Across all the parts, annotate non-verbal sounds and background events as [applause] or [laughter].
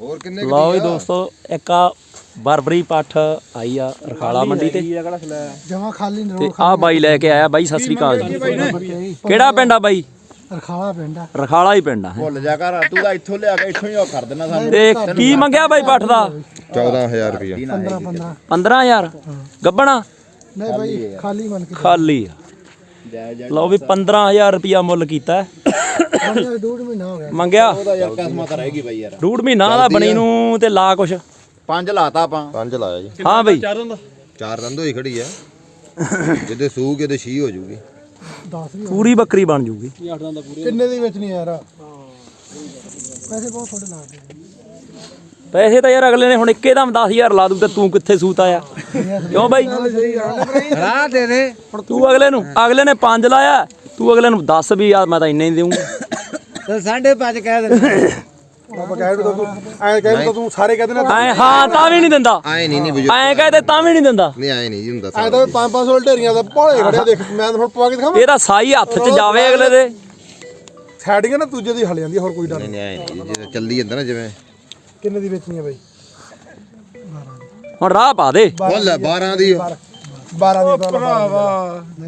ਹੋਰ ਕਿੰਨੇ ਕੁ ਲਓ ਆ? ਦੋਸਤੋ ਇੱਕ ਆ ਬਰਬਰੀ ਪੱਠ ਆਈ ਆ ਰਖਾਲਾ ਮੰਡੀ ਤੇ। ਜਮਾ ਖਾਲੀ ਤੇ ਨਰੋ ਆ ਬਾਈ ਲੈ ਕੇ ਆਇਆ ਬਾਈ ਸਤਿ ਸ੍ਰੀ ਅਕਾਲ ਜੀ। ਕਿਹੜਾ ਪਿੰਡ ਆ ਬਾਈ? ਰਖਾਲਾ ਪਿੰਡ ਆ। ਰਖਾਲਾ ਹੀ ਪਿੰਡ ਆ। ਭੁੱਲ ਜਾ ਕਰ ਤੂੰ ਤਾਂ ਇੱਥੋਂ ਲਿਆ ਕੇ ਇੱਥੋਂ ਹੀ ਉਹ ਕਰ ਦੇਣਾ ਸਾਨੂੰ। ਤੇ ਕੀ ਮੰਗਿਆ ਬਾਈ ਪੱਠ ਦਾ? 14000 ਰੁਪਇਆ 15 15 15000 ਗੱਬਣਾ? ਨਹੀਂ ਭਾਈ ਖਾਲੀ ਬਣ ਕੇ। ਖਾਲੀ ਆ। ਜੈ ਜੈ ਲਓ ਵੀ 15000 ਰੁਪਿਆ ਮੁੱਲ ਕੀਤਾ। ਹੈ। ਬਣੇ ਡੂਢ ਮਹੀਨਾ ਹੋ ਗਿਆ। ਮੰਗਿਆ? ਉਹਦਾ ਯਾਰ ਕਸਮਾਂ ਤਾਂ ਰਹੇਗੀ ਬਈ ਯਾਰ। ਡੂਢ ਮਹੀਨਾ ਦਾ ਬਣੀ ਨੂੰ ਤੇ ਲਾ ਕੁਛ। ਪੰਜ ਲਾਤਾ ਆਪਾਂ। ਪੰਜ ਲਾਇਆ ਜੀ। ਹਾਂ ਬਈ। ਚਾਰ ਦੰਦ ਹੋਈ ਖੜੀ ਆ। ਜਿਹਦੇ ਸੂਗ ਇਹਦੇ ਛੀ ਹੋ ਜੂਗੀ। 10 ਵੀ ਪੂਰੀ ਬੱਕਰੀ ਬਣ ਜੂਗੀ। ਕਿੰਨੇ ਦੀ ਵੇਚਣੀ ਯਾਰ? ਪੈਸੇ ਬਹੁਤ ਥੋੜੇ ਲੱਗਦੇ ਪੈਸੇ ਤਾਂ ਯਾਰ ਅਗਲੇ ਨੇ ਹੁਣ ਇੱਕੇਦਮ 10000 ਲਾ ਦੂ ਤੇ ਤੂੰ ਕਿੱਥੇ ਸੂਤ ਆਇਆ? ਕਿਉਂ ਬਾਈ? ਰਾਹ ਦੇ ਦੇ ਤੂੰ ਅਗਲੇ ਨੂੰ ਅਗਲੇ ਨੇ 5 ਲਾਇਆ ਤੂੰ ਅਗਲੇ ਨੂੰ 10 ਵੀ ਆ ਮੈਂ ਤਾਂ ਇੰਨੇ ਹੀ ਦੇਊਂਗਾ। ਤੇ ਸਾਢੇ ਪੰਜ ਕਹਿ ਦੇ ਕਹਿ ਤੂੰ ਐ ਕਹਿ ਦੋ ਤੂੰ ਸਾਰੇ ਕਹਿ ਦੇਣਾ ਐ ਹਾਂ ਤਾਂ ਵੀ ਨਹੀਂ ਦਿੰਦਾ। ਆਏ ਨਹੀਂ ਨਹੀਂ ਬੁਝੋ ਐ ਕਹਦੇ ਤਾਂ ਵੀ ਨਹੀਂ ਦਿੰਦਾ। ਨਹੀਂ ਆਏ ਨਹੀਂ ਜੀ ਹੁੰਦਾ ਐ ਤਾਂ 5-500 ਢੇਰੀਆਂ ਦਾ ਭੋਲੇ ਖੜਿਆ ਦੇਖ ਮੈਂ ਤਾਂ ਹੁਣ ਪਵਾ ਕੇ ਦਿਖਾਵਾਂ। ਇਹਦਾ ਸਾਈ ਹੱਥ 'ਚ ਜਾਵੇ ਅਗਲੇ ਦੇ। ਛੱਡੀਆਂ ਨਾ ਦੂਜੇ ਦੀ ਹਲ ਜਾਂਦੀ ਹੋਰ ਕੋਈ ਡਰ ਨਹੀਂ ਨਹੀਂ। ਜੀ, ਚੱਲਦੀ ਜਾਂਦਾ ਨਾ ਜਿਵੇਂ। ਕਿੰਨੇ ਦੀ ਵੇਚਣੀ ਹੈ ਬਾਈ? ਹੁਣ ਰਾਹ ਪਾ ਦੇ। ਉਹ ਲੈ 12 ਦੀ ਓ। 12 ਦੀ ਭਰਾਵਾ।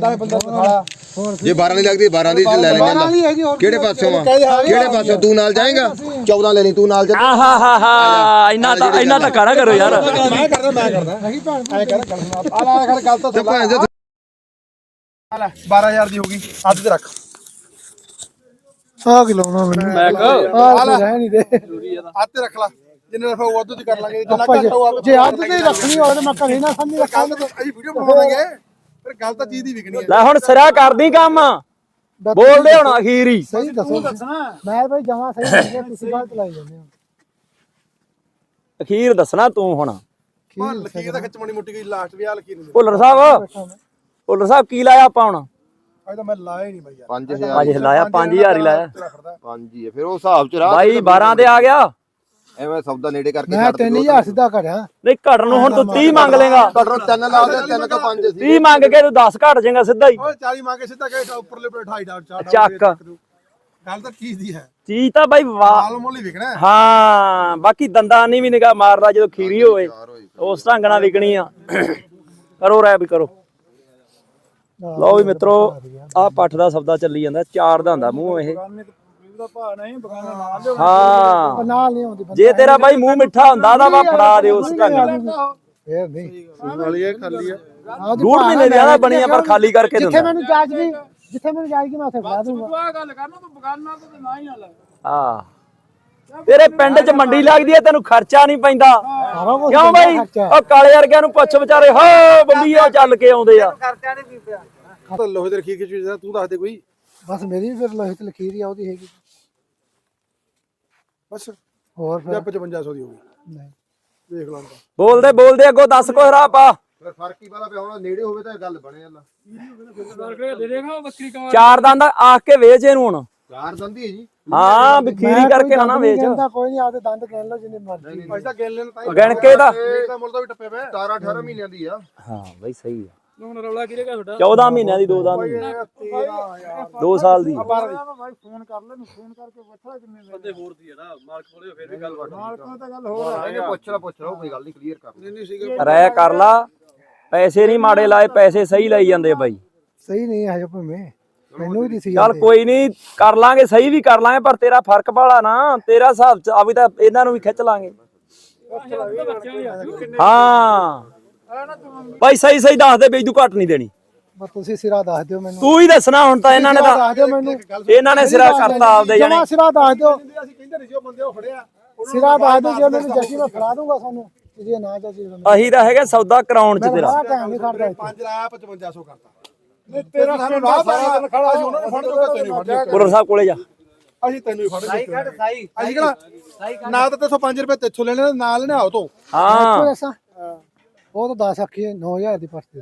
10 15 ਖਾਲਾ ਹੋਰ ਜੇ 12 ਦੀ ਲੱਗਦੀ 12 ਦੀ ਲੈ ਲੈਂਗੇ 12 ਦੀ ਹੈਗੀ ਹੋਰ ਕਿਹੜੇ ਪਾਸੋਂ ਆ? ਕਿਹੜੇ ਪਾਸੋਂ ਤੂੰ ਨਾਲ ਜਾਏਗਾ? 14 ਲੈ ਲਈ ਤੂੰ ਨਾਲ ਜਾ ਆਹਾ ਹਾ ਹਾ ਇੰਨਾ ਤਾਂ ਇੰਨਾ ਤਾਂ ਕਰਾ ਕਰੋ ਯਾਰ। ਮੈਂ ਕਰਦਾ ਮੈਂ ਕਰਦਾ। ਨਹੀਂ ਭੈਣ ਐ ਕਰ ਗੱਲ ਸੁਣਾ ਆ ਲਾ ਖੜ ਗੱਲ ਤਾਂ ਸੁਣ ਭੈਣ। ਆ ਲੈ 12000 ਦੀ ਹੋ ਗਈ। ਅੱਧ ਤੇ ਰੱਖ। 100 ਕਿਲੋ ਨਾ ਮੈਨੂੰ ਮੈਂ ਆ ਲੈ ਰਹਿ ਨਹੀਂ ਦੇ ਅੱਧ ਤੇ ਰੱਖ ਲਾ। ਜਿੰਨੇ ਰਫਾ ਉਹ ਅੱਧ ਚ ਕਰ ਲਾਂਗੇ ਜਿੰਨਾ ਘੱਟ ਹੋਊ ਜੇ ਅੱਧ ਤੇ ਰੱਖਣੀ ਹੋਵੇ ਤਾਂ ਮੈਂ ਘਰੇ ਨਾ ਸਮਝੀ ਰੱਖਾਂ ਤਾਂ ਅਸੀਂ ਵੀਡੀਓ ਬਣਾਵਾਂਗੇ ਫਿਰ ਗੱਲ ਤਾਂ ਚੀਜ਼ ਦੀ ਵਿਕਣੀ ਹੈ। ਲੈ ਹੁਣ ਸਿਰਾ ਕਰਦੀ ਕੰਮ। ਬੋਲਦੇ ਹੁਣ ਅਖੀਰ ਹੀ। ਸਹੀ ਦੱਸੋ। ਮੈਂ ਭਾਈ ਜਮਾ ਸਹੀ [laughs] ਦੱਸਿਆ ਤੁਸੀਂ ਗਲਤ ਲਾਈ ਜਾਂਦੇ ਹੋ। ਅਖੀਰ ਦੱਸਣਾ ਤੂੰ ਹੁਣ। ਹਾਂ ਲਕੀਰ ਦਾ ਖਿੱਚ ਮਣੀ ਮੁੱਟੀ ਗਈ ਲਾਸਟ ਵੀ ਆ ਲਕੀਰ ਨਹੀਂ ਭੁੱਲਰ ਸਾਹਿਬ ਭੁੱਲਰ ਸਾਹਿਬ ਕੀ ਲਾਇਆ ਆਪਾਂ ਹੁਣ? ਅੱਜ ਤਾਂ ਮੈਂ ਲਾਇਆ ਹੀ ਨਹੀਂ ਬਾਈ ਯਾਰ। 5000 ਅੱਜ ਲਾਇਆ 5000 ਹੀ ਲਾਇਆ। ਪੰਜ ਹੀ ਹੈ ਫਿਰ ਉਹ ਹਿਸਾਬ ਚ ਰਾਹ ਬਾਈ 12 ਤੇ ਆ ਗਿਆ। ਐਵੇਂ ਸੌਦਾ ਨੇੜੇ ਕਰਕੇ ਮੈਂ 3000 ਸਿੱਧਾ ਕਰਿਆ ਨਹੀਂ ਘਟਣ ਨੂੰ ਹੁਣ ਤੂੰ 30 ਮੰਗ ਲੇਗਾ ਘੱਟੋ ਤਿੰਨ ਲਾ ਦੇ ਤਿੰਨ ਤੋਂ ਪੰਜ ਸੀ। 30 ਮੰਗ ਕੇ ਤੂੰ 10 ਘਟ ਜਾਏਗਾ ਸਿੱਧਾ ਹੀ। ਓਏ 40 ਮੰਗੇ ਸਿੱਧਾ ਕਹੇ ਉੱਪਰਲੇ ਪੇ 28 ਡਾਲ ਚਾਰ ਚੱਕ। ਗੱਲ ਤਾਂ ਚੀਜ਼ ਦੀ ਹੈ। ਚੀਜ਼ ਤਾਂ ਬਾਈ ਵਾਹ ਮਾਲ ਮੁੱਲ ਹੀ ਵਿਕਣਾ ਹੈ। ਹਾਂ ਬਾਕੀ ਦੰਦਾਂ ਨਹੀਂ ਵੀ ਨਿਗਾ ਮਾਰਦਾ ਜਦੋਂ ਖੀਰੀ ਹੋਵੇ। ਉਸ ਢੰਗ ਨਾਲ ਵਿਕਣੀ ਆ। ਕਰੋ ਰਹਿ ਵੀ ਕਰੋ ਲਓ ਵੀ ਮਿੱਤਰੋ ਆ। ਪੱਠ ਦਾ ਸੌਦਾ ਚੱਲੀ ਜਾਂਦਾ ਚਾਰ ਦਾ ਹੁੰਦਾ ਮੂੰਹ ਇਹ। ਹਾਂ। ਨਾਲ ਨਹੀਂ ਆਉਂਦੀ ਜੇ ਤੇਰਾ ਬਾਈ ਮੂੰਹ ਮਿੱਠਾ ਹੁੰਦਾ ਤਾਂ ਵਾ ਫੜਾ ਦੇ ਉਸ ਢੰਗ ਨਾਲ ਫੇਰ ਨਹੀਂ। ਵਾਲੀ ਹੈ ਖਾਲੀ ਹੈ ਡੂਢ ਮਹੀਨੇ ਦੀ ਆਦਾ ਬਣੀ ਆ ਪਰ ਖਾਲੀ ਕਰਕੇ ਜਿੱਥੇ ਮੈਨੂੰ ਜਾਜ ਗਈ ਜਿੱਥੇ ਮੈਨੂੰ ਜਾਜ ਗਈ ਮੈਂ ਉੱਥੇ ਫੜਾ ਦੂੰਗਾ। ਆ ਤੇਰੇ ਪਿੰਡ 'ਚ ਮੰਡੀ ਲੱਗਦੀ ਐ ਤੈਨੂੰ ਖਰਚਾ ਨਹੀਂ ਪੈਂਦਾ। ਕਿਉਂ ਬਾਈ? ਉਹ ਕਾਲੇ ਵਰਗਿਆਂ ਨੂੰ ਪੁੱਛ ਵਿਚਾਰੇ ਹੋ ਬੰਬੀਆਂ ਚੱਲ ਕੇ ਆਉਂਦੇ ਆ। ਤਾਂ ਲੋਹੇ ਦੇ ਰਖੀ ਕਿ ਚੀਜ਼ ਤੂੰ ਦੱਸ ਦੇ ਕੋਈ। ਬਸ ਮੇਰੀ ਵੀ ਫਿਰ ਲੋਹੇ ਤੇ ਲਖੀਰ ਹੀ ਆ ਉਹਦੀ ਹੈਗੀ। ਬਸ। ਹੋਰ ਫਿਰ? 5500 ਦੀ ਹੋ ਗਈ। ਨਹੀਂ। ਦੇਖ ਲਾਂ ਤਾਂ। ਬੋਲਦੇ ਬੋਲਦੇ ਅੱਗੋਂ ਦੱਸ ਕੁਛ ਰਾਹ ਪਾ। ਫਿਰ ਫ਼ਰਕ ਹੀ ਵਾਲਾ ਪਿਆ ਹੁਣ ਨੇੜੇ ਹੋਵੇ ਤਾਂ ਗੱਲ ਬਣੇ ਅੱਲਾ ਚਾਰ ਦੰਦ ਆਖ ਕੇ ਵੇਚ ਇਹਨੂੰ ਹੁਣ। ਚਾਰ ਦੰਦੀ ਹੈ ਜੀ। ਹਾਂ ਬਖੀਰੀ ਕਰਕੇ ਨਾ ਨਾ ਵੇਚ। ਕਹਿੰਦਾ ਕੋਈ ਨਹੀਂ ਆਪਦੇ ਦੰਦ ਗਿਣ ਲਓ ਜਿੰਨੇ ਮਰਜ਼ੀ। ਅਸੀਂ ਤਾਂ ਗਿਣ ਲੈਣ ਤਾਂ ਗਿਣ ਕੇ ਦਾ ਦਾ ਮੁੱਲ ਤਾਂ ਵੀ ਟੱਪੇ ਪਏ। 17 18 ਮਹੀਨਿਆਂ ਦੀ ਆ। ਹਾਂ ਬਈ ਸਹੀ ਆ। ਹੁਣ ਰੌਲਾ ਕਿਹਦੇ ਕਾ ਤੁਹਾਡਾ? 14 ਮਹੀਨਿਆਂ ਦੀ ਦੋ ਦੰਦ ਦੀ। ਦੋ ਸਾਲ ਦੀ। ਭਾਈ ਫੋਨ ਕਰ ਲੈ ਨੂੰ ਫੋਨ ਕਰਕੇ ਪੁੱਛ ਲੈ ਕਿੰਨੇ ਬੰਦੇ ਹੋਰ ਦੀ ਹੈ ਨਾ ਮਾਲਕ ਕੋਲੇ ਫੇਰ ਵੀ ਗੱਲ ਬਣ ਮਾਲਕ ਕੋਲ ਤਾਂ ਗੱਲ ਹੋਰ ਆ। ਇਹਨੇ ਪੁੱਛ ਲਾ ਪੁੱਛ ਲਾ ਕੋਈ ਗੱਲ ਨਹੀਂ ਕਲੀਅਰ ਕਰ ਨਹੀਂ ਸੀਗਾ। ਰਹਿ ਕਰ ਲਾ ਪੈਸੇ ਨਹੀਂ ਮਾੜੇ ਲਾਏ ਪੈਸੇ ਸਹੀ ਲਈ ਜਾਂਦੇ ਬਾਈ। ਸਹੀ ਨਹੀਂ ਹੈ ਭਵੇਂ। ਮੈਨੂੰ ਵੀ ਦਿਸੀ ਚੱਲ ਕੋਈ ਨਹੀਂ ਕਰ ਲਾਂਗੇ ਸਹੀ ਵੀ ਕਰ ਲਾਂਗੇ ਪਰ ਤੇਰਾ ਫ਼ਰਕ ਬਾਲਾ ਨਾ ਤੇਰਾ ਹਿਸਾਬ ਚ ਆ ਵੀ ਤਾਂ ਇਹਨਾਂ ਨੂੰ ਵੀ ਖਿੱਚ ਲਾਂਗੇ। ਹਾਂ। ਭਾਈ ਸਹੀ ਸਹੀ ਦੱਸ ਦੇ ਬਈ ਤੂੰ ਘੱਟ ਨਹੀਂ ਦੇਣੀ। ਤੁਸੀਂ ਸਿਰਾ ਦੱਸ ਦਿਓ ਮੈਨੂੰ। ਤੂੰ ਹੀ ਦੱਸਣਾ ਹੁਣ ਤਾਂ ਇਹਨਾਂ ਨੇ ਤਾਂ ਦੱਸ ਦਿਓ ਮੈਨੂੰ। ਇਹਨਾਂ ਨੇ ਸਿਰਾ ਕਰਤਾ ਆਪਦੇ ਜਾਣੇ। ਜਮਾ ਸਿਰਾ ਦੱਸ ਦਿਓ। ਅਸੀਂ ਕਹਿੰਦੇ ਨਹੀਂ ਜੋ ਬੰਦੇ ਉਹ ਖੜਿਆ ਸਿਰਾ ਦੱਸ ਦਿਓ ਜੇ ਮੈਨੂੰ ਜੱਜੀ ਮੈਂ ਫੜਾ ਦੂੰਗਾ ਸਾਨੂੰ। ਤੇ ਜੇ ਨਾ ਜੱਜੀ ਮੈਂ ਅਹੀ ਤਾਂ ਹੈਗਾ ਸੌਦਾ ਕਰਾਉਣ ਚ ਤੇਰਾ। ਬੜਾ ਟਾਈਮ ਨਹੀਂ ਖੜਦਾ 5 ਲਾਇਆ 5500 ਕਰਤਾ। ਨਹੀਂ ਤੇਰਾ ਸਾਨੂੰ ਨਾ ਸਾਰਾ ਦਿਨ ਖੜਾ ਸੀ ਉਹਨਾਂ ਨੂੰ ਫੜ ਦੂੰਗਾ ਤੈਨੂੰ ਫੜ ਦੂੰਗਾ ਪੁਲਰ ਸਾਹਿਬ ਕੋਲੇ ਜਾ। ਅਸੀਂ ਤੈਨੂੰ ਹੀ ਫੜ ਦੂੰਗਾ ਸਾਈ ਕੱਢ ਸਾਈ। ਅਸੀਂ ਕਿਹੜਾ ਨਾ ਤਾਂ ਤੇਥੋਂ 5 ਰੁਪਏ ਤੇਥੋਂ ਲੈਣੇ ਨਾਲ ਲੈਣੇ ਆਓ ਤੋਂ। ਹਾਂ। ਉਹ ਤਾਂ 10 ਆਖੀ 9000 ਦੀ ਪਰਚੀ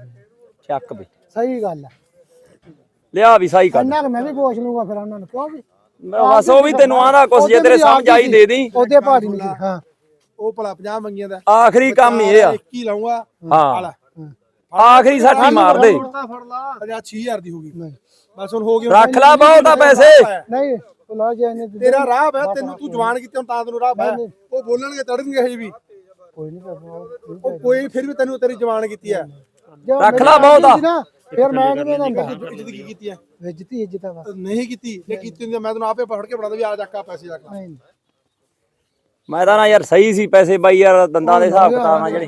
ਚੱਕ ਬਈ ਸਹੀ ਗੱਲ ਹੈ ਲਿਆ ਵੀ ਸਹੀ ਕਰ ਇੰਨਾ ਕਿ ਮੈਂ ਵੀ ਪੁੱਛ ਲੂੰਗਾ ਫਿਰ ਉਹਨਾਂ ਨੂੰ ਕਿਉਂ ਵੀ? ਬਸ ਉਹ ਵੀ ਤੈਨੂੰ ਆਂਦਾ ਕੁਛ ਜੇ ਤੇਰੇ ਸਮਝ ਆਈ ਦੇ ਦੀ। ਉਹਦੇ ਭਾਜੀ ਨਹੀਂ ਹਾਂ। ਉਹ ਭਲਾ 50 ਮੰਗੀਆਂ ਦਾ। ਆਖਰੀ ਕੰਮ ਹੀ ਇਹ ਆ। 21 ਲਾਉਂਗਾ ਹਾਂ। ਆਖਰੀ ਸਾਡੀ ਮਾਰ ਦੇ। ਫੜ ਲਾ। 6000 ਦੀ ਹੋ ਗਈ। ਬਸ ਹੁਣ ਹੋ ਗਈ ਰੱਖ ਲਾ ਬਹੁਤ ਆ ਪੈਸੇ। ਨਹੀਂ ਉਹ ਲਾ ਜੇ ਇਹਨੇ ਤੇਰਾ ਰਾਹ ਹੈ ਤੈਨੂੰ ਤੂੰ ਜਵਾਨ ਕੀਤੇ ਹੁਣ ਤਾਂ ਤੈਨੂੰ ਰਾਹ ਹੈ ਉਹ ਬੋਲਣਗੇ ਤੜਨਗੇ ਹਜੇ ਵੀ। ਕੋਈ ਨਹੀਂ ਕਰਨਾ ਉਹ ਕੋਈ ਫਿਰ ਵੀ ਤੈਨੂੰ ਤੇਰੀ ਜਵਾਨ ਕੀਤੀ ਹੈ ਰੱਖ ਲਾ ਬਹੁਤ। ਆ। ਫਿਰ ਮੈਂ ਕਿਵੇਂ ਦੰਦਾ ਇੱਜ਼ਤ ਕੀ ਕੀਤੀ ਹੈ ਇੱਜ਼ਤੀ ਇੱਜ਼ਤ ਆ ਬਸ। ਨਹੀਂ ਕੀਤੀ ਜੇ ਕੀਤੀ ਹੁੰਦੀ ਮੈਂ ਤੈਨੂੰ ਆਪੇ ਫੜ ਕੇ ਫੜਾ ਦੇ ਵੀ ਆ ਚੱਕਾ ਪੈਸੇ ਚੱਕ ਨਹੀਂ। ਮੈਂ ਤਾਂ ਨਾ ਯਾਰ ਸਹੀ ਸੀ ਪੈਸੇ ਬਾਈ ਯਾਰ ਦੰਦਾਂ ਦੇ ਹਿਸਾਬ ਕਿਤਾਬ ਨਾਲ ਜਿਹੜੇ।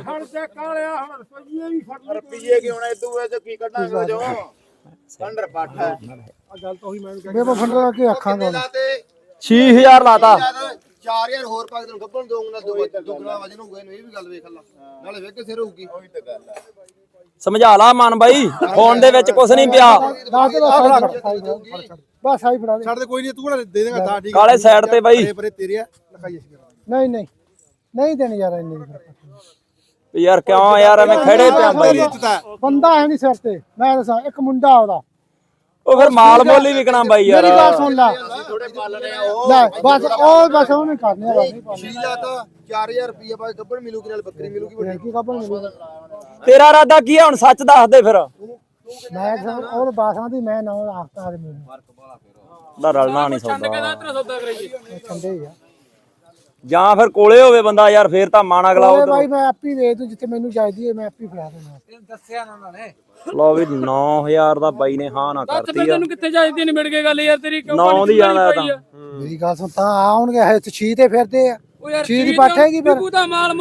ਰੁਪਈਏ ਕਿਉਂ ਨਾ ਇਦੋਂ ਵਿੱਚ ਕੀ ਕੱਢਣਾ ਸੋ ਜੋ ਸੰਡਰ ਪੱਠ ਆ ਗੱਲ ਤਾਂ ਉਹੀ ਮੈਂ ਵੀ ਮੇਰੇ ਕੋਲ ਫੰਡਾ ਕੇ ਅੱਖਾਂ ਦਾ ਤੇ। 6000 ਲਾਤਾ। 4000 ਹੋਰ ਪਾ ਕੇ ਤੈਨੂੰ ਗੱਬਣ ਦੋਂਗਾ ਦੋ ਦੁਗਣਾ ਵਜਨ ਹੋਊਗਾ ਇਹਨੂੰ ਇਹ ਵੀ ਗੱਲ ਵੇਖ ਲੈ। ਨਾਲੇ ਵੇਖ ਕੇ ਸਿਰ ਹੋਊਗੀ ਉਹੀ ਤਾਂ ਗੱਲ ਹੈ ਸਮਝਾ ਲਾ ਮਨ ਬਾਈ ਫੋਨ ਦੇ ਵਿੱਚ ਕੁਝ ਨਹੀਂ ਪਿਆ। ਦੱਸ ਦੇ ਬਸ ਬਸ ਆਈ ਫੜਾ ਦੇ। ਛੱਡ ਦੇ ਕੋਈ ਨਹੀਂ ਤੂੰ ਕਿਹੜਾ ਦੇ ਦੇਗਾ ਤਾਂ ਠੀਕ ਕਾਲੇ ਸਾਈਡ ਤੇ ਬਾਈ। ਪਰੇ ਪਰੇ ਤੇਰੇ ਆ। ਲਿਖਾਈ ਅਸੀਂ ਕਰਾਂਗੇ। ਨਹੀਂ ਨਹੀਂ। ਨਹੀਂ ਦੇਣੀ ਯਾਰ ਇੰਨੀ ਦੀ ਫਿਰ। ਵੀ ਯਾਰ ਕਿਉਂ ਯਾਰ ਐਵੇਂ ਖੜੇ ਪਿਆ ਬਾਈ। ਇੱਜ਼ਤ ਹੈ ਬੰਦਾ ਹੈ ਨਹੀਂ ਸਿਰ ਤੇ। ਮੈਂ ਦੱਸਾਂ ਇੱਕ ਮੁੰਡਾ ਉਹਦਾ। ਉਹ ਫਿਰ ਮਾਲ ਮੁੱਲ ਹੀ ਵਿਕਣਾ ਬਾਈ ਯਾਰ। ਮੇਰੀ ਗੱਲ ਸੁਣ ਲੈ। ਲੈ ਬਸ ਉਹ ਬਸ ਉਹਨੇ ਕਰਨੇ ਆ ਸ਼ੀਲਾ ਤਾਂ 4000 ਰੁਪਏ ਕੇ ਗੱਬਣ ਮਿਲੂਗੀ ਨਾਲ ਬੱਕਰੀ ਮਿਲੂਗੀ ਵੱਡੀ। ਕੀ ਕਾਬਲ ਮਿਲੂਗਾ। ਤੇਰਾ ਇਰਾਦਾ ਕੀ ਆ ਹੁਣ ਸੱਚ ਦੱਸ ਦੇ ਫਿਰ। ਮੈਂ ਕਿਹਾ ਉਹ ਬਾਸਾਂ ਦੀ ਮੈਂ ਨਾ ਆਖਤਾ ਦੇ ਮੈਨੂੰ। ਦਾ ਰਲਣਾ ਨਹੀਂ ਸੌਦਾ। ਚੰਦੇ ਹੀ ਆ। ਜਾਂ ਫਿਰ ਕੋਲੇ ਹੋਵੇ ਬੰਦਾ ਯਾਰ ਫੇਰ ਤਾਂ ਮਾਣ ਅਗਲਾ ਉਧਰ ਭਾਈ ਮੈਂ ਆਪੀ ਵੇਚ ਦੂੰ ਜਿੱਥੇ ਮੈਨੂੰ ਚਾਹੀਦੀ ਹੈ ਮੈਂ ਆਪੀ ਫੜਾ ਦੇਣਾ ਲਓ ਵੀ 9000 ਦਾ ਬਾਈ ਨੇ ਹਾਂ ਨਾ ਕਰਤੀ ਆ। ਤੈਨੂੰ ਕਿੱਥੇ ਜਾਇਦੀ ਨਹੀਂ ਮਿਲ ਕੇ ਗੱਲ ਯਾਰ ਤੇਰੀ ਕਿਉਂ ਨੌ ਦੀ ਆਂਦਾ ਤਾਂ। ਮੇਰੀ ਗੱਲ ਸੁਣ ਤਾਂ ਆਉਣਗੇ ਹੈ ਤੇ ਛੀ ਤੇ ਫਿਰਦੇ ਆ। ਉਹ ਯਾਰ ਪੱਠ ਹੈਗੀ ਫਿਰ। ਤੂੰ ਤਾਂ ਮਾਲ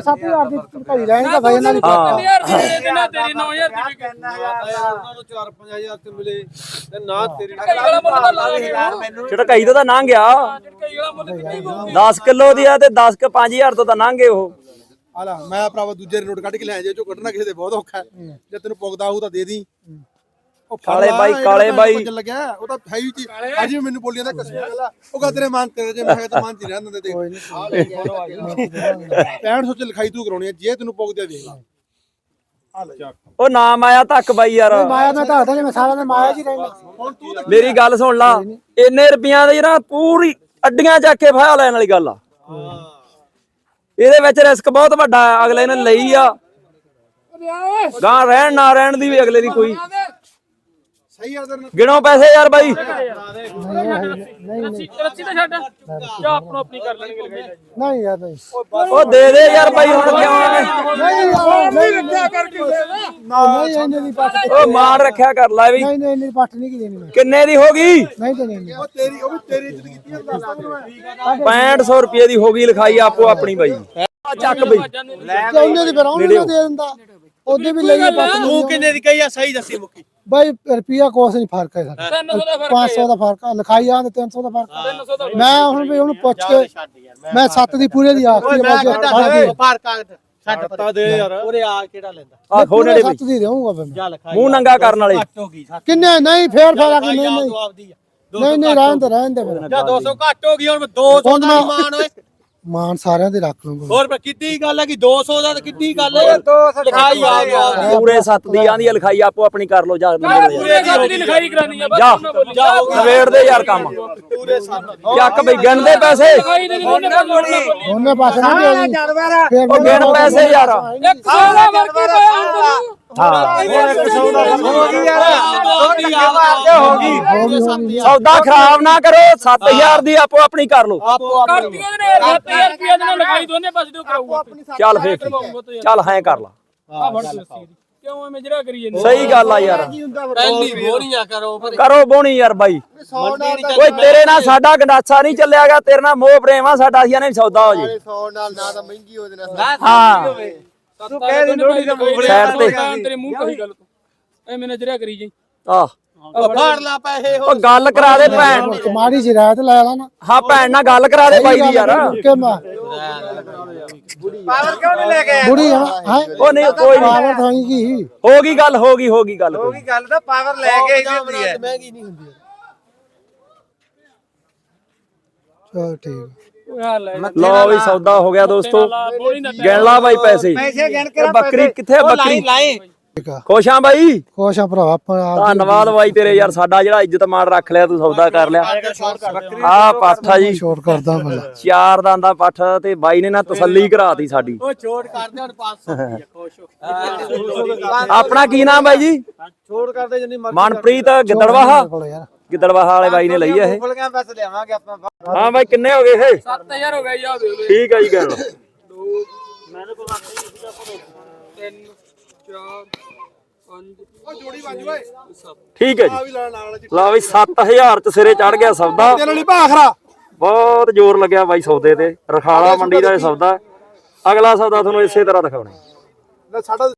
ਸੱਤ ਹਜ਼ਾਰ ਦੀ ਘੜੀ ਰਹਿਣਗੇ ਭਾਈ ਇਹਨਾਂ ਦੀ ਹਾਂ। 3000 ਦੀ ਦੇ ਦੇਣਾ ਤੇਰੀ 9000 ਦੀ ਵਿਕੇ ਕਈ ਵਾਲਾ ਮੁੱਲ ਤਾਂ ਲਾ ਲਾਂਗੇ ਯਾਰ ਝਟਕਾਈ ਤੋਂ ਤਾਂ ਲੰਘ ਗਿਆ ਕਈ ਵਾਲਾ ਮੁੱਲ ਕਿੰਨੀ ਪਊਗੀ 10 ਕਿਲੋ ਦੀ ਆ ਤੇ 10 ਕ 5000 ਤੋਂ ਤਾਂ ਲੰਘੇ ਉਹ। ਆ ਲੈ ਮੈਂ ਭਰਾਵਾ ਦੂਜੇ ਨੋਟ ਕੱਢ ਕੇ ਲੈ ਜੇ ਜੋ ਕੱਢਣਾ ਕਿਸੇ ਦੇ ਬਹੁਤ ਔਖਾ ਹੈ। ਜੇ ਤੈਨੂੰ ਪੁੱਗਦਾ ਹੋਊ ਤਾਂ ਦੇ ਦੀ। ਉਹ ਕਾਲੇ ਬਾਈ, ਕਾਲੇ ਬਾਈ। ਲੱਗਿਆ। ਉਹ ਤਾਂ ਹੈ ਹੀ ਚੀ ਅੱਜ ਵੀ ਮੈਨੂੰ ਬੋਲੀਆਂ ਦਾ ਕਸਮ ਗੱਲ ਆ ਉਹ ਕਹ ਤੇਰੇ ਮਨ ਤੇਰੇ ਜੇ ਮੈਂ ਕਿਹਾ ਤਾਂ ਮਨ ਚ ਰਹਿਣ ਦਿੰਦੇ ਤੇ 65 ਸੋਚ ਲਿਖਾਈ ਤੂੰ ਕਰਾਉਣੀ ਹੈ ਜੇ ਤੈਨੂੰ ਪੁੱਗਦੇ ਦੇਖ ਲਾ। ਆ ਲੈ। ਉਹ ਨਾਮ ਆਇਆ ਤੱਕ ਬਾਈ ਯਾਰ। ਮਾਇਆ ਮੈਂ ਤਾਂ ਨਹੀਂ ਮੈਂ ਸਾਰਾ ਦਿਨ ਮਾਇਆ ਜੀ ਰਹਿਣਾ ਮੇਰੀ ਗੱਲ ਸੁਣ ਲਾ ਇੰਨੇ ਰੁਪਈਆਂ ਦੀ ਨਾ ਪੂਰੀ ਅੱਡੀਆਂ ਚੱਕ ਕੇ ਫਾਇਆ ਲੈਣ ਵਾਲੀ ਗੱਲ ਆ। ਇਹਦੇ ਵਿੱਚ ਰਿਸਕ ਬਹੁਤ ਵੱਡਾ ਹੈ ਅਗਲੇ ਨੇ ਲਈ ਆ। ਗਾਂ ਰਹਿਣ ਨਾ ਰਹਿਣ ਦੀ ਵੀ ਅਗਲੇ ਦੀ ਕੋਈ। ਸਹੀ ਨਾਲ। ਗਿਣੋ ਪੈਸੇ ਯਾਰ ਬਾਈ। ਰੱਸੀ ਰੱਸੀ ਤਾਂ ਛੱਡ। ਜਾ ਆਪਣੋ ਆਪਣੀ ਕਰ ਲੈਣਗੇ ਲਗਾਈ ਨਹੀਂ ਯਾਰ ਨਹੀਂ। ਉਹ ਦੇ ਦੇ ਯਾਰ ਬਾਈ ਹੁਣ ਕਿਉਂ ਐਵੇਂ ਨਹੀਂ ਯਾਰ ਨਹੀਂ ਰੱਖਿਆ ਨਹੀਂ ਦੀ ਪੱਟ ਉਹ ਮਾਰ ਰੱਖਿਆ ਕਰ ਲੈ ਵੀ। ਨਹੀਂ ਨਹੀਂ ਇੰਨੀ ਦੀ ਪੱਟ ਨਹੀਂ ਕੀ ਦੇਣੀ ਕਿੰਨੇ ਦੀ ਹੋ ਗਈ? ਨਹੀਂ ਦੇਣੀ ਇੰਨੀ। ਉਹ ਤੇਰੀ ਉਹ ਵੀ ਤੇਰੀ ਇੱਜ਼ਤ ਕੀਤੀ ਹੈ ਦੱਸਦਾ ਤੈਨੂੰ ਮੈਂ। 6500 ਰੁਪਏ ਦੀ ਹੋ ਗਈ ਲਿਖਾਈ ਆਪੋ ਆਪਣੀ ਬਾਈ। ਚੱਕ ਬਈ। ਤੇ ਉਹਨੇ ਦੀ ਫਿਰ ਉਹਨੂੰ ਦੇ ਦਿੰਦਾ? ਉਹਦੇ ਵੀ ਲਈ ਪੱਟ ਤੂੰ ਕਿੰਨੇ ਦੀ ਕਹੀ ਆ? ਸਹੀ ਦੱਸੀ ਮੁੱਕੀ। ਬਾਈ ਰੁਪਿਆ ਕੋਸ ਨਹੀਂ ਫ਼ਰਕ ਹੈ ਸਾਡਾ। 300 ਦਾ ਫ਼ਰਕ 500 ਦਾ ਫ਼ਰਕ ਆ ਲਿਖਾਈ ਆ ਤੇ 300 ਦਾ ਫ਼ਰਕ ਆ। 300 ਦਾ ਮੈਂ ਹੁਣ ਵੀ ਉਹਨੂੰ ਪੁੱਛ ਕੇ ਮੈਂ 7 ਦੀ ਪੂਰੇ ਦੀ ਆਖੀ ਮੈਂ ਬਾਜੀ ਕਹਿੰਦਾ ਫੜ ਓਏ ਕੇ। ਭਾਰ ਕਾਗਜ਼ ਛੱਡ ਪਤਾ ਦੇ ਯਾਰ। ਉਰੇ ਆ ਕਿਹੜਾ ਲੈਂਦਾ? ਆ ਖੋਨੇ ਦੇ 7 ਦੀ ਦੇਵਾਂਗਾ ਫਿਰ ਮੈਂ। ਮੂੰਹ ਨੰਗਾ ਕਰਨ ਵਾਲੇ। ਹੋ ਸੱਤ ਕਿੰਨੇ? ਨਹੀਂ ਫੇਰ ਫੇਰ ਕੇ ਨਹੀਂ ਨਹੀਂ। ਰਹਿਣ ਦੇ ਰਹਿਣ ਦੇ ਫਿਰ। ਜਾਂ 200 ਘੱਟ ਹੋ ਗਈ ਹੁਣ 200 ਹੁਣ ਦਾ ਹੀ ਮਾਨ ਓਏ। [laughs] ਮਾਨ ਸਾਰਿਆਂ ਦੇ ਰੱਖ ਲੂੰਗਾ ਹੋਰ ਮੈਂ ਕਿੱਡੀ ਗੱਲ ਹੈ ਕਿ 200 ਦਾ ਤਾਂ ਕਿੱਡੀ ਗੱਲ ਹੈ। ਲਿਖਾਈ ਆ ਗਿਆ ਪੂਰੇ ਸੱਤ ਦੀ ਆਂਦੀ ਆ ਲਿਖਾਈ ਆਪੋ ਆਪਣੀ ਕਰ ਲੋ ਜਾ ਪੂਰੇ ਗੱਲ ਦੀ ਲਿਖਾਈ ਕਰਾਨੀ ਆ ਬਸ ਜਾ ਜਾ ਨਵੇੜ ਦੇ ਯਾਰ ਕੰਮ। ਪੂਰੇ ਸਾਲ ਚੱਕ ਬਈ ਗਿਣਦੇ ਪੈਸੇ। ਲਿਖਾਈ ਦੇ ਨਹੀਂ ਬੋਲੀ। ਉਹਨੇ ਪਾਸੇ ਨਾ ਦੇ ਫੇਰ ਉਹ ਗਿਣ ਪੈਸੇ ਯਾਰ। ਇੱਕ ਸੌ ਦਾ ਵਰਕੀ ਪਿਆ ਤੈਨੂੰ ਹਾਂ ਹੋ ਗਈ ਸੌਦਾ ਖਰਾਬ ਨਾ ਕਰੋ 7000 ਦੀ ਆਪੋ ਆਪਣੀ ਕਰ ਲੋ ਕਰਤੀਆਂ ਨੇ 7000 ਰੁਪਏ ਦੇ ਨਾਲ ਲਿਖਾਈ ਦੋਨੇ ਪਾਸੇ ਤੋਂ ਕਰਾਊਗਾ ਚੱਲ ਫੇਕ ਚੱਲ ਹੈਂ ਕਰ ਲਾ। ਆ ਫੜ ਲੱਸੀ ਦੀ। ਕਿਉਂ ਐਵੇਂ ਜਿਹੜਾ ਕਰੀ ਜਾਂਦੇ ਸਹੀ ਗੱਲ ਆ ਯਾਰ। ਪਹਿਲੀ ਬੋਰੀਆਂ ਕਰੋ ਪਰ ਕਰੋ ਬੋਣੀ ਯਾਰ ਬਾਈ। ਓਏ ਤੇਰੇ ਨਾਲ ਸਾਡਾ ਗੰਡਾਸਾ ਨਹੀਂ ਚੱਲਿਆਗਾ ਤੇਰੇ ਨਾਲ ਮੋਹ ਪ੍ਰੇਮ ਆ ਸਾਡਾ ਅਸੀਂ ਨੇ ਸੌਦਾ ਹੋ ਜੇ। 100 ਨਾਲ ਨਾ ਤਾਂ ਮਹਿੰਗੀ ਉਹਦੇ ਨਾਲ ਹਾਂ। ਤੂੰ ਕਹਿ ਦੇ ਲੋੜੀ ਦਾ ਸਾਈਡ ਤੇ। ਤੇਰੇ ਮੂੰਹ ਕਹੀ ਗੱਲ ਤੂੰ। ਐਵੇਂ ਨਜ਼ਰਿਆ ਕਰੀ ਜੀ। ਆਹ। ਫੜ ਲਾ ਪੈਸੇ ਉਹ। ਗੱਲ ਕਰਾ ਦੇ ਭੈਣ। ਮਾੜੀ ਜੀ ਰਾਇਤ ਲੈ ਲੈਣਾ ਹਾਂ ਭੈਣ ਨਾਲ ਗੱਲ ਕਰਾ ਦੇ ਬਾਈ ਦੀ ਯਾਰ। ਕਿ ਮੈਂ। ਪਾਵਰ ਕਿਉਂ ਨਹੀਂ ਲੈ ਕੇ ਬੁੜੀ ਹੈ ਹੈ? ਉਹ ਨਹੀਂ ਕੋਈ ਨਹੀਂ। ਪਾਵਰ ਤਾਂ ਕੀ? ਹੋ ਗਈ ਗੱਲ ਹੋ ਗਈ ਹੋ ਗਈ ਗੱਲ ਕੋਈ। ਗੱਲ ਤਾਂ ਪਾਵਰ ਲੈ ਕੇ ਹੀ। ਦਿੰਦੀ ਹੈ ਮਹਿੰਗੀ ਨਹੀਂ ਹੁੰਦੀ। ਚਲ ਠੀਕ ਆ। ਲੈ ਲਓ ਵੀ ਸੌਦਾ ਹੋ ਗਿਆ ਦੋਸਤੋ। ਗਿਣ ਲਾ ਬਾਈ ਪੈਸੇ। ਪੈਸੇ ਗਿਣ ਇਹ ਬੱਕਰੀ ਕਿੱਥੇ ਆ ਬੱਕਰੀ? ਖੁਸ਼ ਆ ਬਾਈ? ਖੁਸ਼ ਆ ਭਰਾ ਧੰਨਵਾਦ ਬਾਈ ਤੇਰੇ ਯਾਰ ਸਾਡਾ ਜਿਹੜਾ ਇੱਜ਼ਤ ਮਾਣ ਰੱਖ ਲਿਆ ਤੂੰ ਸੌਦਾ ਕਰ ਲਿਆ। ਆ ਪਾਠਾ ਜੀ। ਸ਼ੋਰ ਕਰਦਾ ਮੈਂ ਚਾਰ ਦੰਦਾ ਪੱਠ ਤੇ ਬਾਈ ਨੇ ਨਾ ਤਸੱਲੀ ਕਰਾਤੀ ਸਾਡੀ। ਉਹ ਛੋੜ ਕਰਦੇ ਹੁਣ 500 ਰੁਪਏ ਖੁਸ਼ ਹੋ ਆਪਣਾ ਕੀ ਨਾਮ ਬਾਈ ਜੀ? ਛੋੜ ਕਰਦੇ ਜਿੰਨੀ ਮਨਪ੍ਰੀਤ ਗਿੱਦੜਵਾਹਾ? ਗਿੱਦੜਵਾਹਾ ਵਾਲੇ ਬਾਈ ਨੇ ਲਈ ਆ ਇਹ। ਫੁੱਲੀਆਂ ਬਸ ਲਿਆਵਾਂਗੇ ਆਪਾਂ ਹਾਂ ਬਾਈ ਕਿੰਨੇ ਹੋ ਗਏ ਇਹ? 7000 ਹੋ ਗਿਆ ਜੀ ਆ ਦੇਖ ਲਓ। ਠੀਕ ਆ ਜੀ ਗੱਲ। ਤਿੰਨ ਚਾਰ ਪੰਜ ਉਹ ਜੋੜੀ ਬਾਜੂ ਓਏ ਠੀਕ ਹੈ ਆ ਜੀ। ਵੀ ਲਾ ਬਈ 7000 ਚ ਸਿਰੇ ਚੜ ਗਿਆ ਸੌਦਾ। ਤੇਰੇ ਲਈ ਭਾਖਰਾ ਬਹੁਤ ਜ਼ੋਰ ਲੱਗਿਆ ਬਾਈ ਸੌਦੇ ਤੇ। ਰਖਾਲਾ ਮੰਡੀ ਦਾ ਇਹ ਸੌਦਾ। ਅਗਲਾ ਸੌਦਾ ਤੁਹਾਨੂੰ ਇਸੇ ਤਰ੍ਹਾਂ ਦਿਖਾਉਣਾ। ਸਾਡਾ